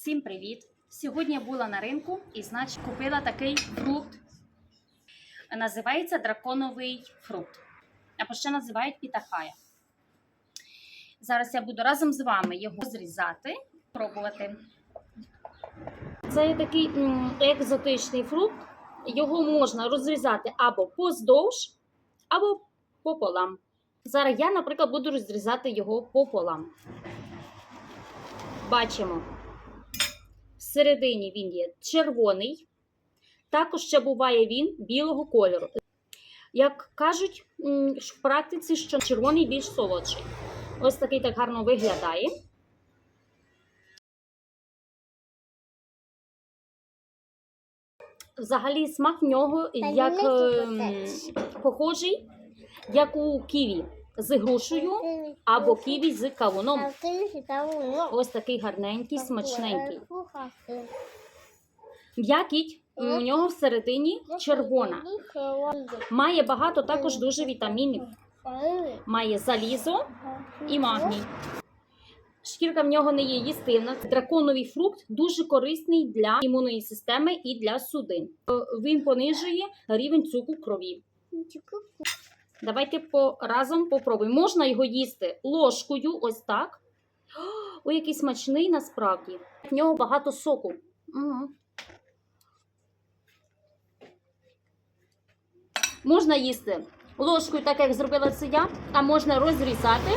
Всім привіт! Сьогодні я була на ринку і, значить, купила такий фрукт. Називається драконовий фрукт. Або ще називають пітахая. Зараз я буду разом з вами його зрізати, пробувати. Це є такий екзотичний фрукт. Його можна розрізати або поздовж, або пополам. Зараз я, наприклад, буду розрізати його пополам. Бачимо. Всередині він є червоний, також ще буває він білого кольору. Як кажуть в практиці, що червоний більш солодший. Ось такий так гарно виглядає. Взагалі смак в нього як ем, похожий, як у ківі з грушею або ківі з кавуном. Ось такий гарненький, смачненький. М'якіть у нього всередині червона. Має багато також дуже вітамінів. Має залізо і магній. Шкірка в нього не є їстивна. Драконовий фрукт дуже корисний для імунної системи і для судин. Він понижує рівень цукру крові. Давайте по, разом попробуємо. Можна його їсти ложкою, ось так. Ой, який смачний насправді. В нього багато соку. Угу. Можна їсти ложкою, так як зробила це я, а можна розрізати.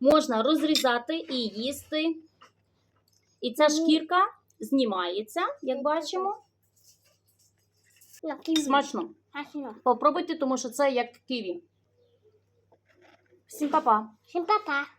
Можна розрізати і їсти. І ця шкірка знімається, як бачимо. Смачно. Попробуйте, тому що це як киві. Всім па-па! Всім па-па.